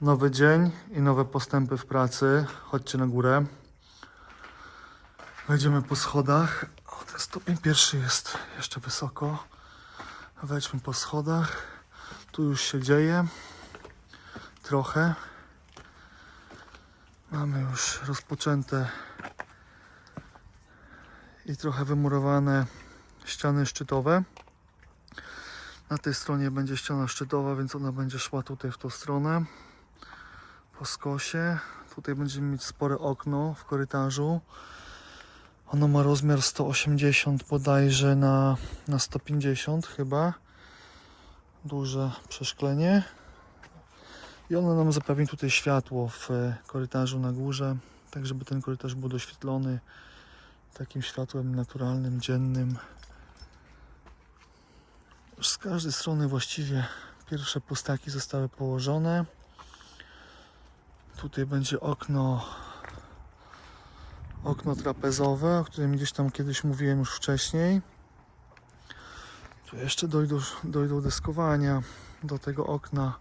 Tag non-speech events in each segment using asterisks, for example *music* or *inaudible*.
Nowy dzień i nowe postępy w pracy. Chodźcie na górę. Wejdziemy po schodach. O, ten stopień pierwszy jest jeszcze wysoko. Wejdźmy po schodach. Tu już się dzieje. Trochę. Mamy już rozpoczęte i trochę wymurowane ściany szczytowe. Na tej stronie będzie ściana szczytowa, więc ona będzie szła tutaj w tą stronę. Po skosie. Tutaj będziemy mieć spore okno w korytarzu. Ono ma rozmiar 180 bodajże na, na 150 chyba. Duże przeszklenie. I ono nam zapewni tutaj światło w e, korytarzu na górze, tak żeby ten korytarz był doświetlony takim światłem naturalnym, dziennym. Z każdej strony właściwie pierwsze pustaki zostały położone. Tutaj będzie okno okno trapezowe, o którym gdzieś tam kiedyś mówiłem już wcześniej. Tu jeszcze dojdą, dojdą deskowania do tego okna.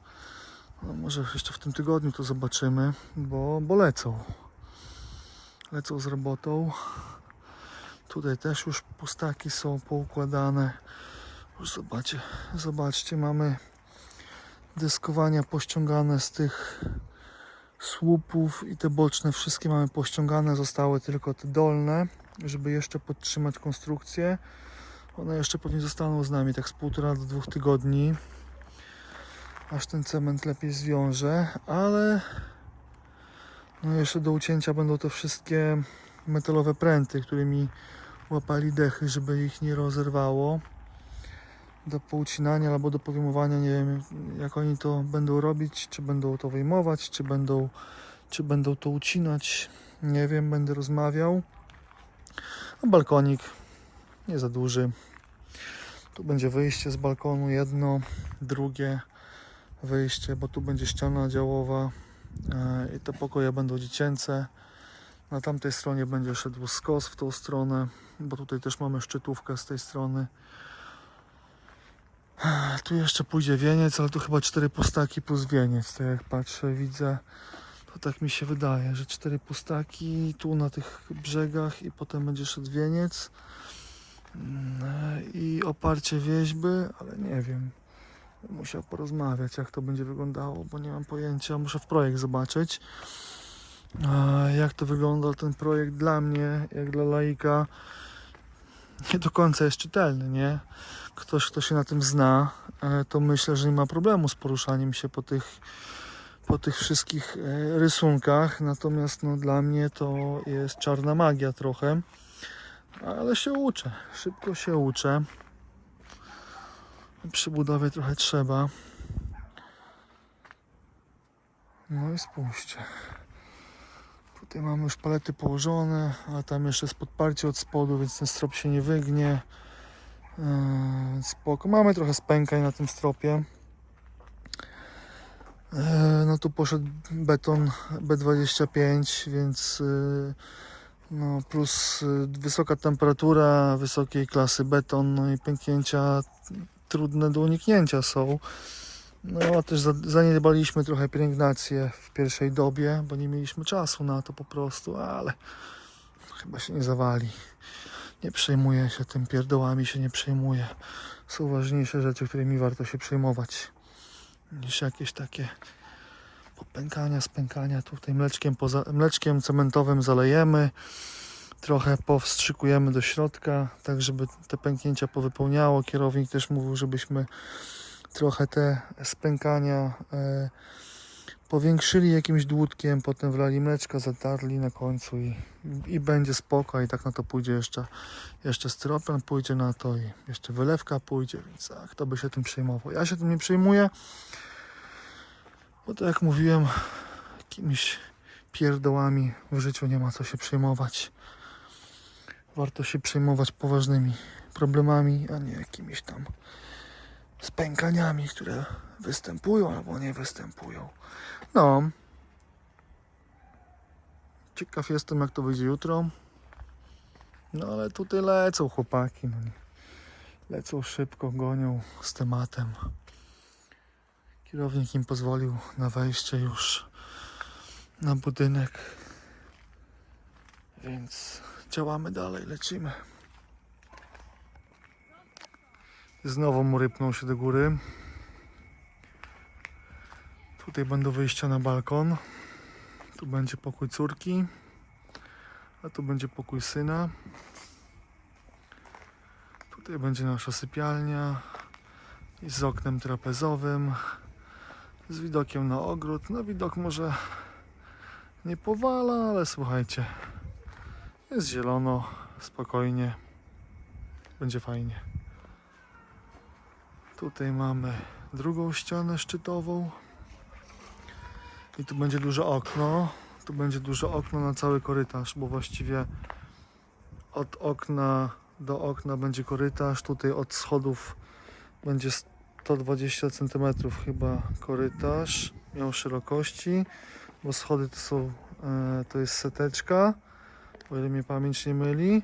No może jeszcze w tym tygodniu to zobaczymy, bo, bo lecą. Lecą z robotą. Tutaj też już pustaki są poukładane. Już zobaczcie, zobaczcie, mamy deskowania pościągane z tych słupów i te boczne wszystkie mamy pościągane, zostały tylko te dolne, żeby jeszcze podtrzymać konstrukcję. One jeszcze pewnie zostaną z nami tak z półtora do dwóch tygodni, aż ten cement lepiej zwiąże, ale no jeszcze do ucięcia będą te wszystkie metalowe pręty, którymi łapali dechy, żeby ich nie rozerwało do poucinania albo do powyjmowania, nie wiem jak oni to będą robić, czy będą to wyjmować, czy będą, czy będą to ucinać, nie wiem, będę rozmawiał. A balkonik nie za duży. Tu będzie wyjście z balkonu, jedno, drugie wyjście, bo tu będzie ściana działowa e, i te pokoje będą dziecięce. Na tamtej stronie będzie szedł skos w tą stronę, bo tutaj też mamy szczytówkę z tej strony. Tu jeszcze pójdzie wieniec, ale tu chyba cztery pustaki plus wieniec. Tak jak patrzę, widzę, to tak mi się wydaje, że cztery pustaki tu na tych brzegach i potem będzie szedł wieniec Mm, i oparcie wieźby, ale nie wiem. Musiał porozmawiać, jak to będzie wyglądało, bo nie mam pojęcia. Muszę w projekt zobaczyć. Jak to wygląda ten projekt dla mnie, jak dla laika, nie do końca jest czytelny, nie? Ktoś, kto się na tym zna, e, to myślę, że nie ma problemu z poruszaniem się po tych, po tych wszystkich e, rysunkach. Natomiast no, dla mnie to jest czarna magia trochę. Ale się uczę, szybko się uczę. Przy budowie trochę trzeba. No i spójrzcie. Tutaj mamy już palety położone, a tam jeszcze jest podparcie od spodu, więc ten strop się nie wygnie. Eee, Spoko. Mamy trochę spękań na tym stropie. Eee, No tu poszedł beton B25, więc yy, no plus yy, wysoka temperatura, wysokiej klasy beton, no i pęknięcia trudne do uniknięcia są. No a też za- zaniedbaliśmy trochę pielęgnację w pierwszej dobie, bo nie mieliśmy czasu na to po prostu, ale chyba się nie zawali. Nie przejmuję się tym, pierdołami się nie przejmuję. Są ważniejsze rzeczy, którymi warto się przejmować niż jakieś takie popękania, spękania. Tutaj mleczkiem, poza, mleczkiem cementowym zalejemy, trochę powstrzykujemy do środka, tak żeby te pęknięcia powypełniało. Kierownik też mówił, żebyśmy trochę te spękania e, powiększyli jakimś dłutkiem, potem wlali mleczka, zatarli na końcu i, i będzie spoko i tak na to pójdzie jeszcze, jeszcze styropian pójdzie na to i jeszcze wylewka pójdzie, więc a, kto by się tym przejmował. Ja się tym nie przejmuję, bo tak jak mówiłem, jakimiś pierdołami w życiu nie ma co się przejmować. Warto się przejmować poważnymi problemami, a nie jakimiś tam spękaniami, które występują albo nie występują. No. Ciekaw jestem, jak to wyjdzie jutro. No ale tutaj lecą chłopaki. No nie. Lecą szybko, gonią z tematem. Kierownik im pozwolił na wejście już na budynek. Więc działamy dalej, lecimy. Znowu mu rypnął się do góry. Tutaj będą wyjścia na balkon. Tu będzie pokój córki. A tu będzie pokój syna. Tutaj będzie nasza sypialnia. I z oknem trapezowym. Z widokiem na ogród. No widok może nie powala, ale słuchajcie. Jest zielono, spokojnie. Będzie fajnie. Tutaj mamy drugą ścianę szczytową. I tu będzie duże okno. Tu będzie duże okno na cały korytarz, bo właściwie od okna do okna będzie korytarz. Tutaj od schodów będzie 120 cm chyba korytarz. Miał szerokości, bo schody to są, e, to jest seteczka, o ile mnie pamięć nie myli.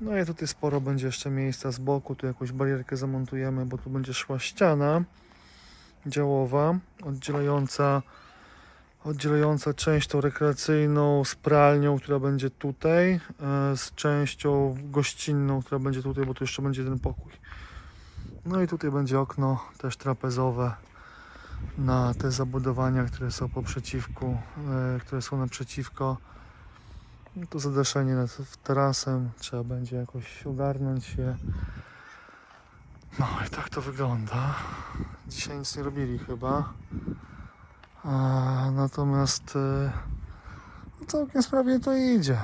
No i tutaj sporo będzie jeszcze miejsca z boku, tu jakąś barierkę zamontujemy, bo tu będzie szła ściana działowa, oddzielająca oddzielająca część tą rekreacyjną z pralnią, która będzie tutaj, e, z częścią gościnną, która będzie tutaj, bo tu jeszcze będzie jeden pokój. No i tutaj będzie okno też trapezowe na te zabudowania, które są po przeciwku, e, które są naprzeciwko. No to zadaszenie nad tarasem, trzeba będzie jakoś ogarnąć je. No i tak to wygląda. Dzisiaj nic nie robili chyba. A, natomiast e, no całkiem sprawnie to idzie.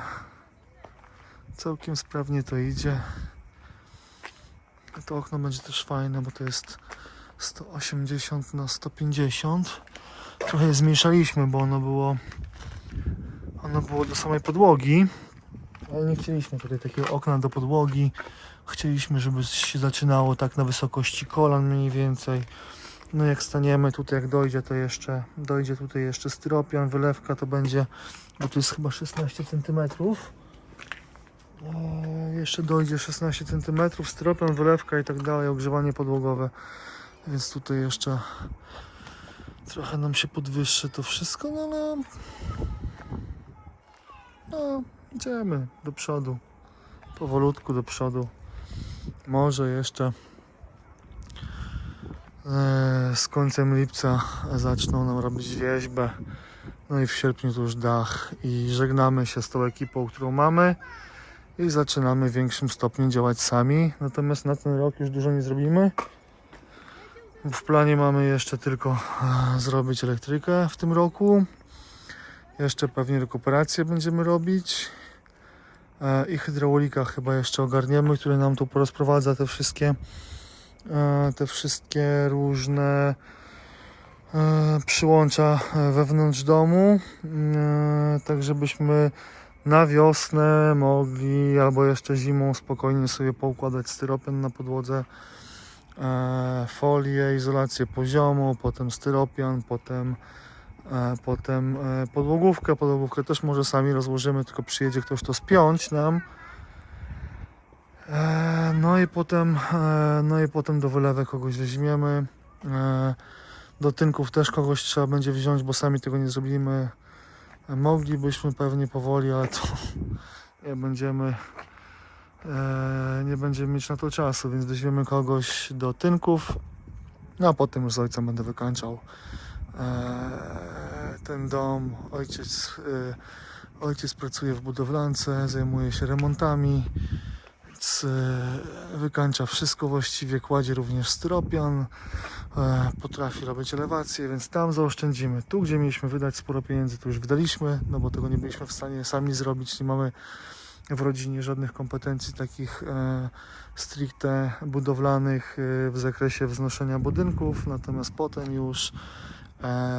Całkiem sprawnie to idzie. To okno będzie też fajne, bo to jest 180 na 150. Trochę je zmniejszaliśmy, bo ono było ono było do samej podłogi. Ale nie chcieliśmy tutaj takiego okna do podłogi. Chcieliśmy, żeby się zaczynało tak na wysokości kolan mniej więcej. No jak staniemy tutaj, jak dojdzie, to jeszcze dojdzie tutaj jeszcze styropian, wylewka to będzie, bo tu jest chyba 16 cm. Eee, jeszcze dojdzie 16 cm, styropian, wylewka i tak dalej, ogrzewanie podłogowe. Więc tutaj jeszcze trochę nam się podwyższy to wszystko, no ale no, idziemy do przodu. Powolutku do przodu. Może jeszcze e, z końcem lipca zaczną nam robić wieźbę. No i w sierpniu to już dach. I żegnamy się z tą ekipą, którą mamy. I zaczynamy w większym stopniu działać sami. Natomiast na ten rok już dużo nie zrobimy. W planie mamy jeszcze tylko e, zrobić elektrykę w tym roku. Jeszcze pewnie rekuperację będziemy robić. E, I hydraulika chyba jeszcze ogarniemy, który nam tu porozprowadza te wszystkie e, te wszystkie różne e, przyłącza wewnątrz domu. Tak żebyśmy na wiosnę mogli albo jeszcze zimą spokojnie sobie poukładać styropian na podłodze. Folię, izolację poziomu, potem styropian, potem Potem e, podłogówkę. Podłogówkę też może sami rozłożymy, tylko przyjedzie ktoś to spiąć nam. E, No i potem, e, no i potem do wylewek kogoś weźmiemy. E, Do tynków też kogoś trzeba będzie wziąć, bo sami tego nie zrobimy. E, Moglibyśmy pewnie powoli, ale to *laughs* nie będziemy e, nie będziemy mieć na to czasu, więc weźmiemy kogoś do tynków. No a potem już z ojcem będę wykańczał e, ten dom. Ojciec, e, ojciec pracuje w budowlance, zajmuje się remontami, więc e, wykańcza wszystko właściwie, kładzie również styropian, e, potrafi robić elewację, więc tam zaoszczędzimy. Tu, gdzie mieliśmy wydać sporo pieniędzy, to już wydaliśmy, no bo tego nie byliśmy w stanie sami zrobić, nie mamy w rodzinie żadnych kompetencji takich e, stricte budowlanych e, w zakresie wznoszenia budynków, natomiast potem już e,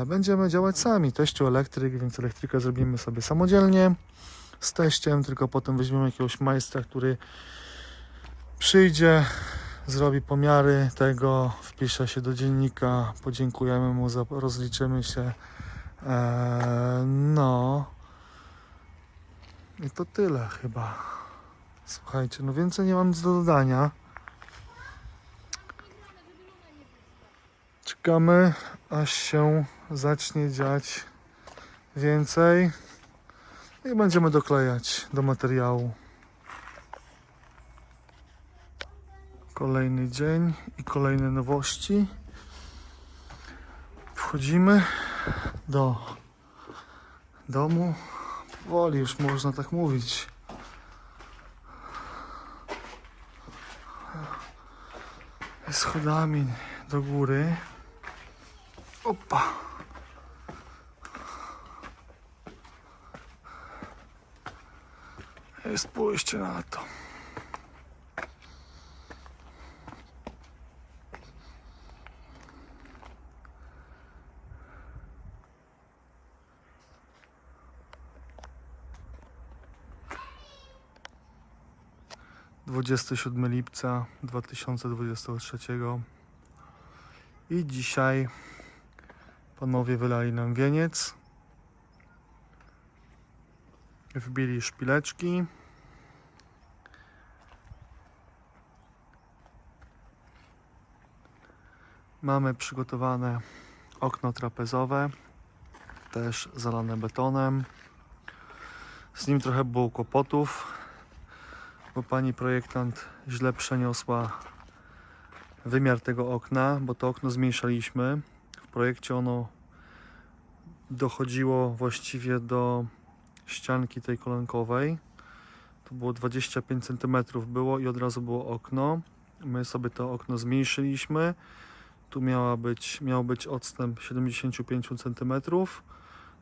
będziemy działać sami. Teściu elektryk, więc elektrykę zrobimy sobie samodzielnie z teściem, tylko potem weźmiemy jakiegoś majstra, który przyjdzie, zrobi pomiary tego, wpisze się do dziennika, podziękujemy mu, za, rozliczymy się. E, no. I to tyle chyba. Słuchajcie, no więcej nie mam nic do dodania. Czekamy aż się zacznie dziać więcej i będziemy doklejać do materiału. Kolejny dzień i kolejne nowości. Wchodzimy do domu. Powoli już można tak mówić. Schodami do góry. Opa. Jest pójście na to. Dwudziesty siódmy lipca 2023 i dzisiaj panowie wylali nam wieniec. Wbili szpileczki. Mamy przygotowane okno trapezowe, też zalane betonem. Z nim trochę było kłopotów, bo pani projektant źle przeniosła wymiar tego okna, bo to okno zmniejszaliśmy. Projekcie ono dochodziło właściwie do ścianki tej kolankowej. To było 25 cm było i od razu było okno. My sobie to okno zmniejszyliśmy. Tu miała być, miał być odstęp 75 cm,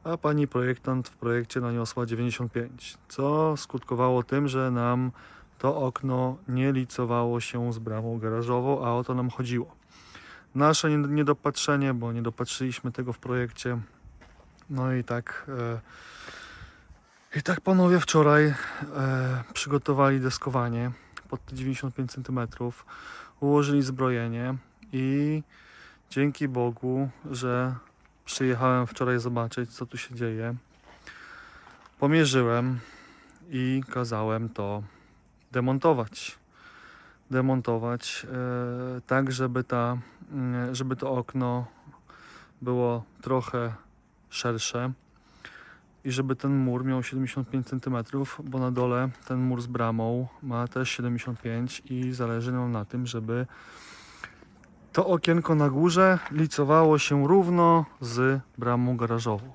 a pani projektant w projekcie naniosła 95, co skutkowało tym, że nam to okno nie licowało się z bramą garażową, a o to nam chodziło. Nasze nie- niedopatrzenie, bo nie dopatrzyliśmy tego w projekcie. No i tak. E, I tak panowie wczoraj e, przygotowali deskowanie pod te 95 cm, ułożyli zbrojenie i dzięki Bogu, że przyjechałem wczoraj zobaczyć, co tu się dzieje. Pomierzyłem i kazałem to demontować. Demontować e, tak, żeby, ta, żeby to okno było trochę szersze i żeby ten mur miał 75 cm, bo na dole ten mur z bramą ma też 75 i zależy nam na tym, żeby to okienko na górze licowało się równo z bramą garażową.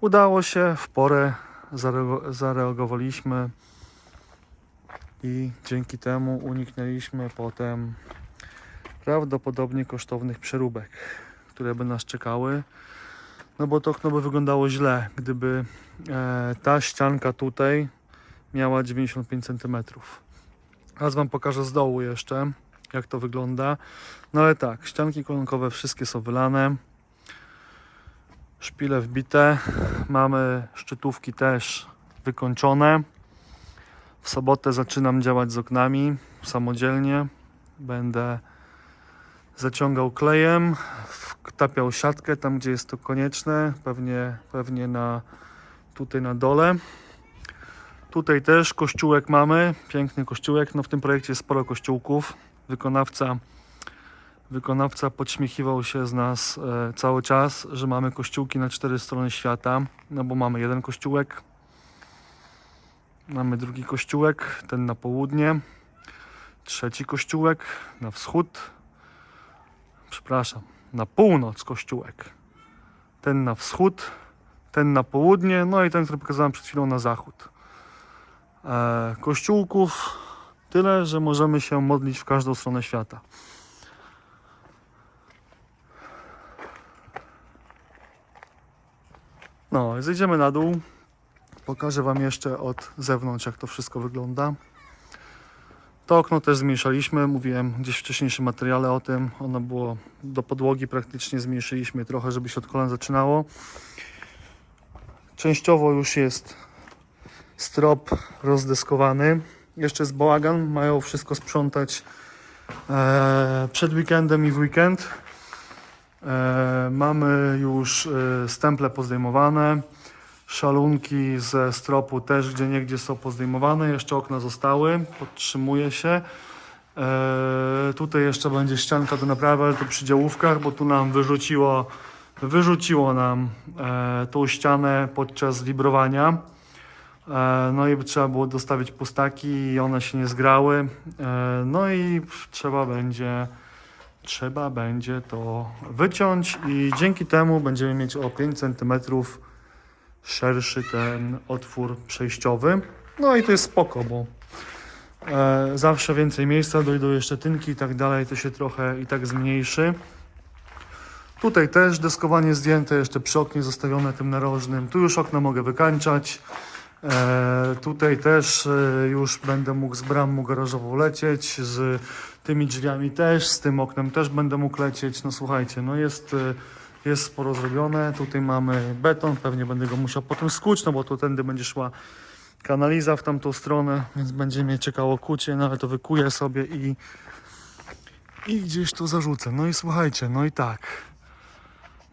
Udało się, w porę zareagowaliśmy i dzięki temu uniknęliśmy potem prawdopodobnie kosztownych przeróbek, które by nas czekały. No bo to okno by wyglądało źle, gdyby e, ta ścianka tutaj miała 95 cm. Raz Wam pokażę z dołu jeszcze, jak to wygląda. No ale tak, ścianki kolonkowe wszystkie są wylane. Szpile wbite. Mamy szczytówki też wykończone. W sobotę zaczynam działać z oknami samodzielnie. Będę zaciągał klejem, wtapiał siatkę tam, gdzie jest to konieczne, pewnie, pewnie na, tutaj na dole. Tutaj też kościółek mamy, piękny kościółek. No w tym projekcie jest sporo kościółków. Wykonawca, wykonawca podśmiechiwał się z nas e, cały czas, że mamy kościółki na cztery strony świata. No bo mamy jeden kościółek, mamy drugi kościółek, ten na południe, trzeci kościółek na wschód, przepraszam, na północ kościółek. Ten na wschód, ten na południe, no i ten, który pokazałem przed chwilą na zachód. E, kościółków tyle, że możemy się modlić w każdą stronę świata. No, zejdziemy na dół. Pokażę Wam jeszcze od zewnątrz, jak to wszystko wygląda. To okno też zmniejszaliśmy, mówiłem gdzieś w wcześniejszym materiale o tym. Ono było do podłogi, praktycznie zmniejszyliśmy trochę, żeby się od kolan zaczynało. Częściowo już jest strop rozdeskowany. Jeszcze jest bałagan, mają wszystko sprzątać e, przed weekendem i w weekend. E, mamy już e, stemple pozdejmowane. Szalunki ze stropu też gdzie niegdzie są pozdejmowane. Jeszcze okna zostały. Podtrzymuje się. E, tutaj jeszcze będzie ścianka do naprawy, ale to przy działówkach, bo tu nam wyrzuciło, wyrzuciło nam e, tą ścianę podczas wibrowania. E, no i trzeba było dostawić pustaki i one się nie zgrały. E, no i trzeba będzie, trzeba będzie to wyciąć i dzięki temu będziemy mieć o 5 cm szerszy ten otwór przejściowy. No i to jest spoko, bo e, zawsze więcej miejsca, dojdą jeszcze tynki i tak dalej, to się trochę i tak zmniejszy. Tutaj też deskowanie zdjęte, jeszcze przy oknie zostawione tym narożnym. Tu już okno mogę wykańczać. E, tutaj też e, już będę mógł z bramą garażową lecieć, z tymi drzwiami też, z tym oknem też będę mógł lecieć. No słuchajcie, no jest, e, jest sporo zrobione. Tutaj mamy beton, pewnie będę go musiał potem skuć, no bo to tędy będzie szła kanaliza w tamtą stronę, więc będzie mnie czekało kucie, no ale to wykuję sobie i, i gdzieś to zarzucę. No i słuchajcie, no i tak.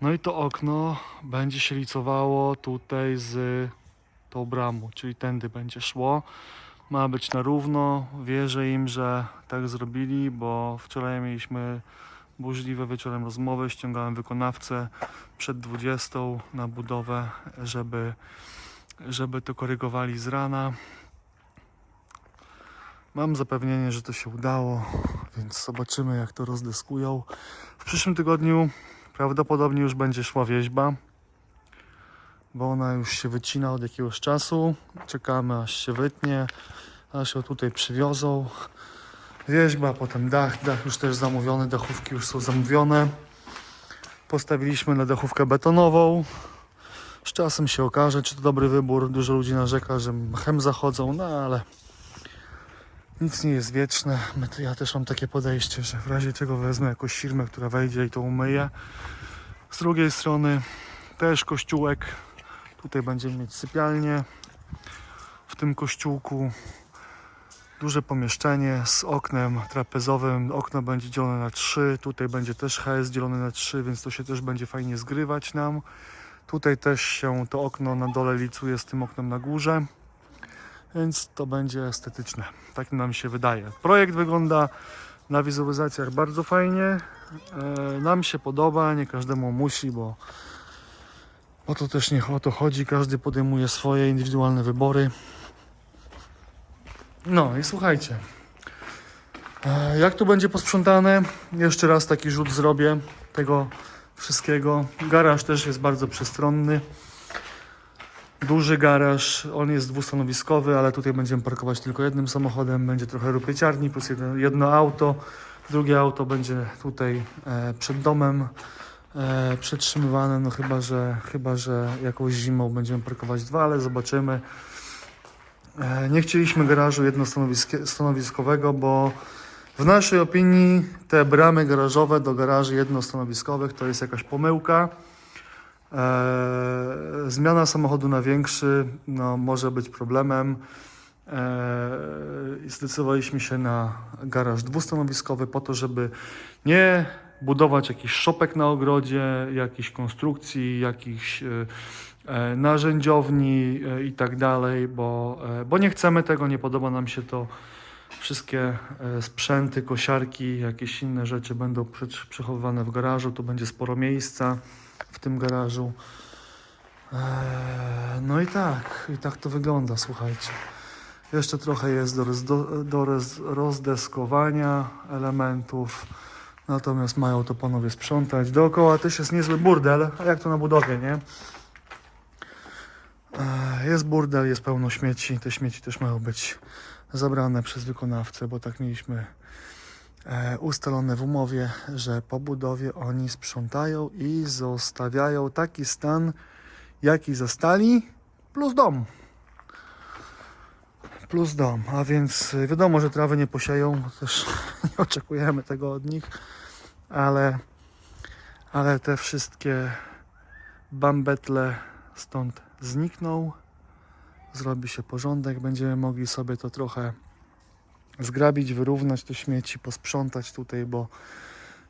No i to okno będzie się licowało tutaj z tą bramą, czyli tędy będzie szło. Ma być na równo. Wierzę im, że tak zrobili, bo wczoraj mieliśmy burzliwe wieczorem rozmowy. Ściągałem wykonawcę przed 20 na budowę, żeby, żeby to korygowali z rana. Mam zapewnienie, że to się udało, więc zobaczymy jak to rozdyskują. W przyszłym tygodniu prawdopodobnie już będzie szła wieźba bo ona już się wycina od jakiegoś czasu. Czekamy aż się wytnie, aż ją tutaj przywiozą. Wieźba, potem dach, dach już też zamówiony, dachówki już są zamówione. Postawiliśmy na dachówkę betonową. Z czasem się okaże, czy to dobry wybór. Dużo ludzi narzeka, że chem zachodzą, no ale nic nie jest wieczne. Ja też mam takie podejście, że w razie czego wezmę jakąś firmę, która wejdzie i to umyje. Z drugiej strony też kościółek Tutaj będziemy mieć sypialnię w tym kościółku. Duże pomieszczenie z oknem trapezowym. Okno będzie dzielone na trzy. Tutaj będzie też HS dzielony na trzy, więc to się też będzie fajnie zgrywać nam. Tutaj też się to okno na dole licuje z tym oknem na górze. Więc to będzie estetyczne. Tak nam się wydaje. Projekt wygląda na wizualizacjach bardzo fajnie. E, nam się podoba, nie każdemu musi, bo o to też nie o to chodzi, każdy podejmuje swoje indywidualne wybory. No i słuchajcie, e, jak tu będzie posprzątane, jeszcze raz taki rzut zrobię tego wszystkiego. Garaż też jest bardzo przestronny. Duży garaż, on jest dwustanowiskowy, ale tutaj będziemy parkować tylko jednym samochodem. Będzie trochę rupieciarni plus jedno, jedno auto. Drugie auto będzie tutaj e, przed domem e, przetrzymywane, no chyba że, chyba, że jakąś zimą będziemy parkować dwa, ale zobaczymy. E, nie chcieliśmy garażu jednostanowiskowego, bo w naszej opinii te bramy garażowe do garaży jednostanowiskowych to jest jakaś pomyłka. E, zmiana samochodu na większy no, może być problemem. E, zdecydowaliśmy się na garaż dwustanowiskowy po to, żeby nie budować jakichś szopek na ogrodzie, jakichś konstrukcji, jakichś narzędziowni e, i tak dalej, bo, e, bo nie chcemy tego, nie podoba nam się to. Wszystkie e, sprzęty, kosiarki, jakieś inne rzeczy będą prze- przechowywane w garażu. Tu będzie sporo miejsca w tym garażu. E, No i tak, i tak to wygląda, słuchajcie. Jeszcze trochę jest do, do, do roz, rozdeskowania elementów. Natomiast mają to panowie sprzątać. Dookoła też jest niezły burdel, a jak to na budowie, nie? E, Jest burdel, jest pełno śmieci. Te śmieci też mają być zabrane przez wykonawcę, bo tak mieliśmy e, ustalone w umowie, że po budowie oni sprzątają i zostawiają taki stan, jaki zostali, plus dom. Plus dom, a więc y, wiadomo, że trawy nie posieją, też *laughs* nie oczekujemy tego od nich, ale, ale te wszystkie bambetle stąd znikną, zrobi się porządek, będziemy mogli sobie to trochę zgrabić, wyrównać te śmieci, posprzątać tutaj, bo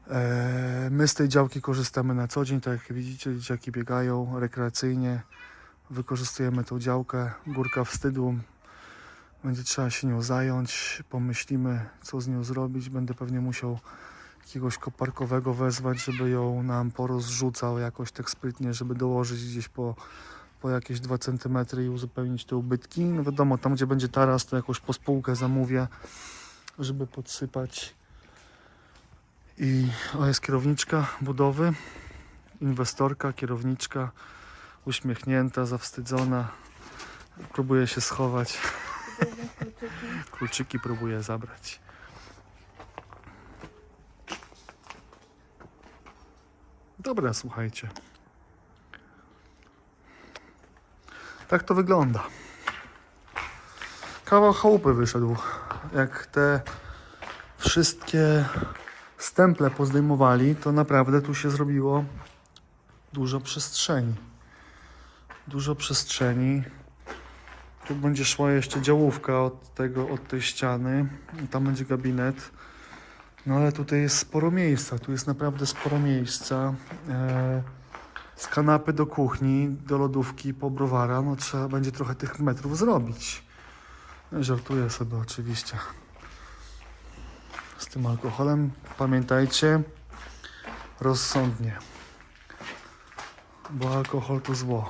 e, my z tej działki korzystamy na co dzień, tak jak widzicie, dzieciaki biegają rekreacyjnie, wykorzystujemy tą działkę, górka wstydu, Będzie trzeba się nią zająć. Pomyślimy, co z nią zrobić. Będę pewnie musiał jakiegoś koparkowego wezwać, żeby ją nam porozrzucał jakoś tak sprytnie, żeby dołożyć gdzieś po, po jakieś 2 cm i uzupełnić te ubytki. No wiadomo, tam gdzie będzie taras, to jakąś pospółkę zamówię, żeby podsypać. I o, jest kierowniczka budowy, inwestorka, kierowniczka, uśmiechnięta, zawstydzona. Próbuje się schować. *laughs* Kluczyki próbuje zabrać. Dobra, słuchajcie. Tak to wygląda. Kawał chałupy wyszedł. Jak te wszystkie stemple pozdejmowali, to naprawdę tu się zrobiło dużo przestrzeni. Dużo przestrzeni. Tu będzie szła jeszcze działówka od, tego, od tej ściany. Tam będzie gabinet. No ale tutaj jest sporo miejsca. Tu jest naprawdę sporo miejsca. E, z kanapy do kuchni, do lodówki po browara, no trzeba będzie trochę tych metrów zrobić. Żartuję sobie oczywiście. Z tym alkoholem pamiętajcie rozsądnie. Bo alkohol to zło.